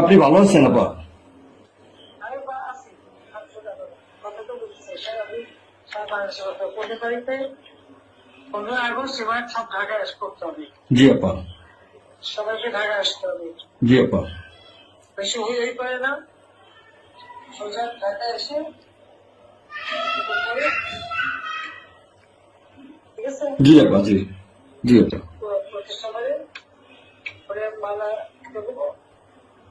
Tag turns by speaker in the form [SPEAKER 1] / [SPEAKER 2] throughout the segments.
[SPEAKER 1] আপনি ভালো আছেন আপা? জি আপা।
[SPEAKER 2] সবাইকে ঢাকায় আসতে হবে।
[SPEAKER 1] জি আপা।
[SPEAKER 2] বেশি পারে না। সোজা এসে
[SPEAKER 1] জি আপা জি। জি আপা।
[SPEAKER 2] মালা দেবো আর তোমার ইয়ে করবা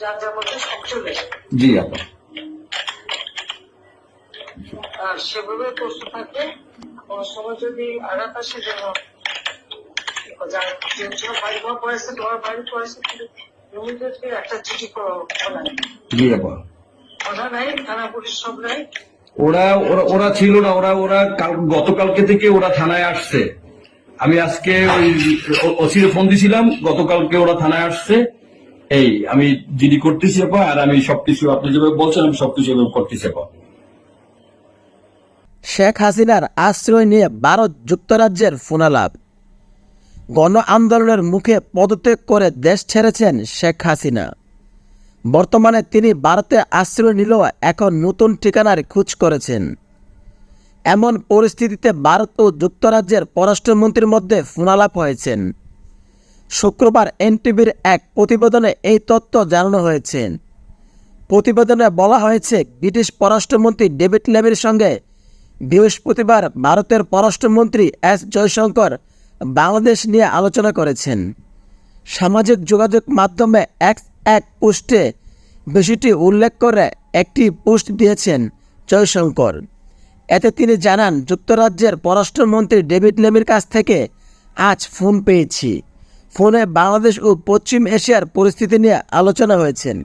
[SPEAKER 2] যার যার মধ্যে চলে
[SPEAKER 1] জি আপা।
[SPEAKER 2] সেভাবে প্রস্তুত থাকবে কোনো সময় যদি আঘাত আসে যেন যার যে বাড়ি ঘর পড়েছে তোমার বাড়ি পড়েছে ইমিডিয়েটলি একটা চিঠি খোলা
[SPEAKER 1] জি আপা।
[SPEAKER 2] কথা নাই থানা পুলিশ সব নাই।
[SPEAKER 1] ওরা ওরা ওরা ছিল না ওরা ওরা কাল- গতকালকে থেকে ওরা থানায় আসছে। আমি আজকে ওই ওসিরে ফোন দিছিলাম গতকালকে ওরা থানায় আসছে। এই, আমি জিডি করতেছি আপা, আর আমি সবকিছু, আপনি যেভাবে বলছেন, আমি সবকিছু এভাবে করতেছি আপা।
[SPEAKER 3] শেখ হাসিনার আশ্রয় নিয়ে ভারত যুক্তরাজ্যের ফোনালাপ। গণ আন্দোলনের মুখে পদত্যাগ করে দেশ ছেড়েছেন শেখ হাসিনা। বর্তমানে তিনি ভারতে আশ্রয় নিলেও এখন নতুন ঠিকানার খোঁজ করেছেন। এমন পরিস্থিতিতে ভারত ও যুক্তরাজ্যের পররাষ্ট্রমন্ত্রীর মধ্যে ফোনালাপ হয়েছেন। শুক্রবার এনটিভির এক প্রতিবেদনে এই তথ্য জানানো হয়েছে। প্রতিবেদনে বলা হয়েছে, ব্রিটিশ পররাষ্ট্রমন্ত্রী ডেভিড লেবির সঙ্গে বৃহস্পতিবার ভারতের পররাষ্ট্রমন্ত্রী এস জয়শঙ্কর বাংলাদেশ নিয়ে আলোচনা করেছেন। সামাজিক যোগাযোগ মাধ্যমে এক এক পোস্টে বিষয়টি উল্লেখ করে একটি পোস্ট দিয়েছেন জয়শঙ্কর। এতে তিনি জানান, যুক্তরাজ্যের পররাষ্ট্রমন্ত্রী ডেভিড লেমির কাছ থেকে আজ ফোন পেয়েছি। ফোনে বাংলাদেশ ও পশ্চিম এশিয়ার পরিস্থিতি নিয়ে আলোচনা হয়েছেন